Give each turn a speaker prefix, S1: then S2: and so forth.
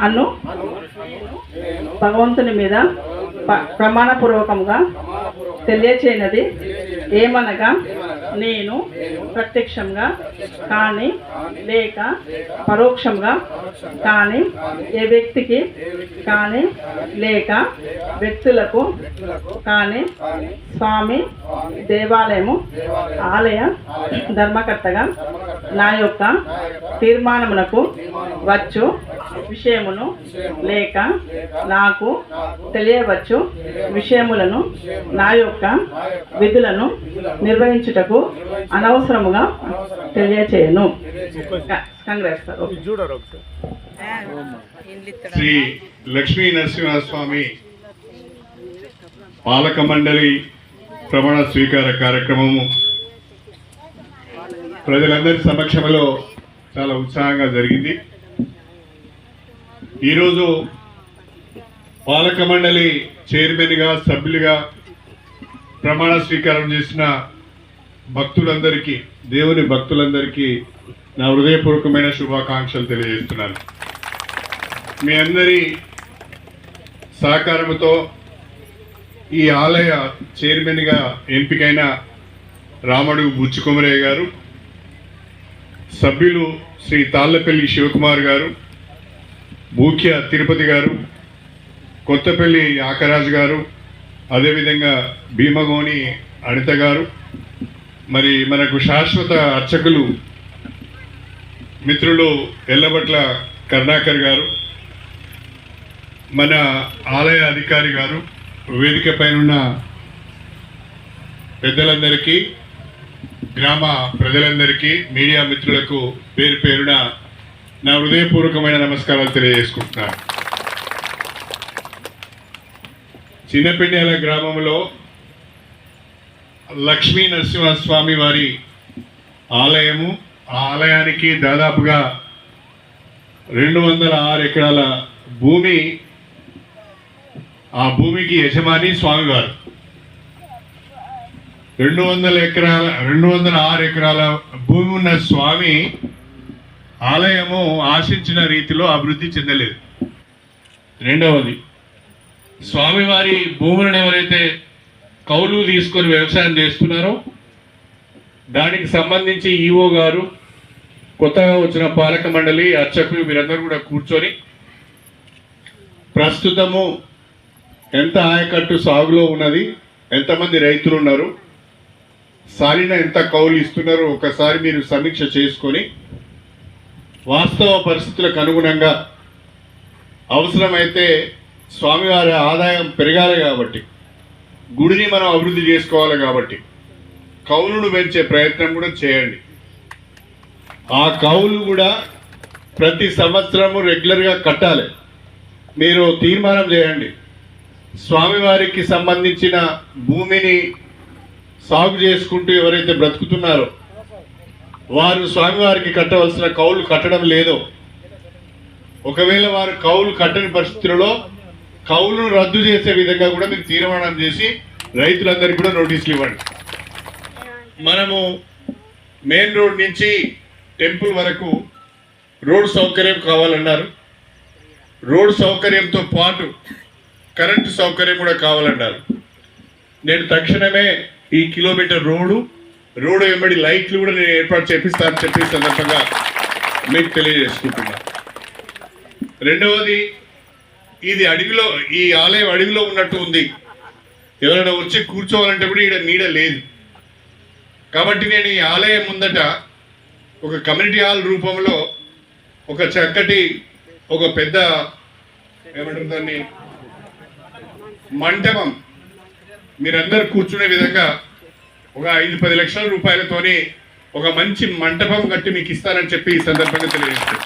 S1: అన్ను భగవంతుని మీద ప- ప్రమాణపూర్వకంగా తెలియచేయనది ఏమనగా నేను ప్రత్యక్షంగా కానీ లేక పరోక్షంగా కానీ ఏ వ్యక్తికి కానీ లేక వ్యక్తులకు కానీ స్వామి దేవాలయము ఆలయ ధర్మకర్తగా నా యొక్క తీర్మానమునకు వచ్చు. విషయమును లేక నాకు తెలియవచ్చు విషయములను నా యొక్క విధులను నిర్వహించుటకు అనవసరముగా తెలియచేయను. కంగ్రెస్.
S2: శ్రీ లక్ష్మీ నరసింహస్వామి పాలక మండలి ప్రమాణ స్వీకార కార్యక్రమము ప్రజలందరి సమక్షంలో చాలా ఉత్సాహంగా జరిగింది. ఈరోజు పాలక మండలి చైర్మన్గా సభ్యులుగా ప్రమాణ స్వీకారం చేసిన భక్తులందరికీ దేవుని భక్తులందరికీ నా హృదయపూర్వకమైన శుభాకాంక్షలు తెలియజేస్తున్నాను. మీ అందరి సహకారంతో ఈ ఆలయ చైర్మన్గా ఎంపికైన రామడు బుచ్చుకుమరయ్య గారు సభ్యులు శ్రీ తాళ్ళపల్లి శివకుమార్ గారు ముఖ్య తిరుపతి గారు కొత్తపల్లి ఆకరాజు గారు అదేవిధంగా భీమగోని అనిత గారు మరి మనకు శాశ్వత అర్చకులు మిత్రులు ఎల్లబట్ల కరుణాకర్ గారు మన ఆలయ అధికారి గారు వేదిక పైన పెద్దలందరికీ గ్రామ ప్రజలందరికీ మీడియా మిత్రులకు పేరు పేరున నా హృదయపూర్వకమైన నమస్కారాలు తెలియజేసుకుంటున్నాను చిన్నపెండ్యాల గ్రామంలో లక్ష్మీ నరసింహస్వామి వారి ఆలయము ఆ ఆలయానికి దాదాపుగా రెండు వందల ఆరు ఎకరాల భూమి ఆ భూమికి యజమాని స్వామివారు. రెండు వందల ఎకరాల రెండు వందల ఆరు ఎకరాల భూమి ఉన్న స్వామి ఆలయము ఆశించిన రీతిలో అభివృద్ధి చెందలేదు. రెండవది స్వామివారి భూములను ఎవరైతే కౌలు తీసుకొని వ్యవసాయం చేస్తున్నారో దానికి సంబంధించి ఈఓ గారు కొత్తగా వచ్చిన పాలక మండలి అర్చకులు మీరందరూ కూడా కూర్చొని ప్రస్తుతము ఎంత ఆయకట్టు సాగులో ఉన్నది ఎంతమంది రైతులు ఉన్నారు సాలిన ఎంత కౌలు ఇస్తున్నారో ఒకసారి మీరు సమీక్ష చేసుకొని వాస్తవ పరిస్థితులకు అనుగుణంగా అవసరమైతే స్వామివారి ఆదాయం పెరగాలి కాబట్టి గుడిని మనం అభివృద్ధి చేసుకోవాలి కాబట్టి కౌలును పెంచే ప్రయత్నం కూడా చేయండి. ఆ కౌలు కూడా ప్రతి సంవత్సరము రెగ్యులర్గా కట్టాలి. మీరు తీర్మానం చేయండి. స్వామివారికి సంబంధించిన భూమిని సాగు చేసుకుంటూ ఎవరైతే బ్రతుకుతున్నారో వారు స్వామివారికి కట్టవలసిన కౌలు కట్టడం లేదు. ఒకవేళ వారు కౌలు కట్టని పరిస్థితులలో కౌలును రద్దు చేసే విధంగా కూడా మీరు తీర్మానం చేసి రైతులందరికీ కూడా నోటీసులు ఇవ్వండి. మనము మెయిన్ రోడ్ నుంచి టెంపుల్ వరకు రోడ్ సౌకర్యం కావాలన్నారు. రోడ్ సౌకర్యంతో పాటు కరెంటు సౌకర్యం కూడా కావాలన్నారు. నేను తక్షణమే ఈ కిలోమీటర్ రోడ్డు రోడ్డు వెంబడి లైట్లు కూడా నేను ఏర్పాటు చేపిస్తానని చెప్పి సందర్భంగా మీకు తెలియజేసుకుంటున్నా. రెండవది ఇది అడవిలో ఈ ఆలయం అడవిలో ఉన్నట్టు ఉంది. ఎవరైనా వచ్చి కూర్చోవాలంటే కూడా ఈడ నీడ లేదు. కాబట్టి నేను ఈ ఆలయం ముందట ఒక కమ్యూనిటీ హాల్ రూపంలో ఒక చక్కటి ఒక పెద్ద ఏమంటారు దాన్ని మంటపం మీరందరూ కూర్చునే విధంగా ఒక ఐదు పది లక్షల రూపాయలతోనే ఒక మంచి మంటపం కట్టి మీకు ఇస్తానని చెప్పి ఈ సందర్భంగా తెలియజేస్తాను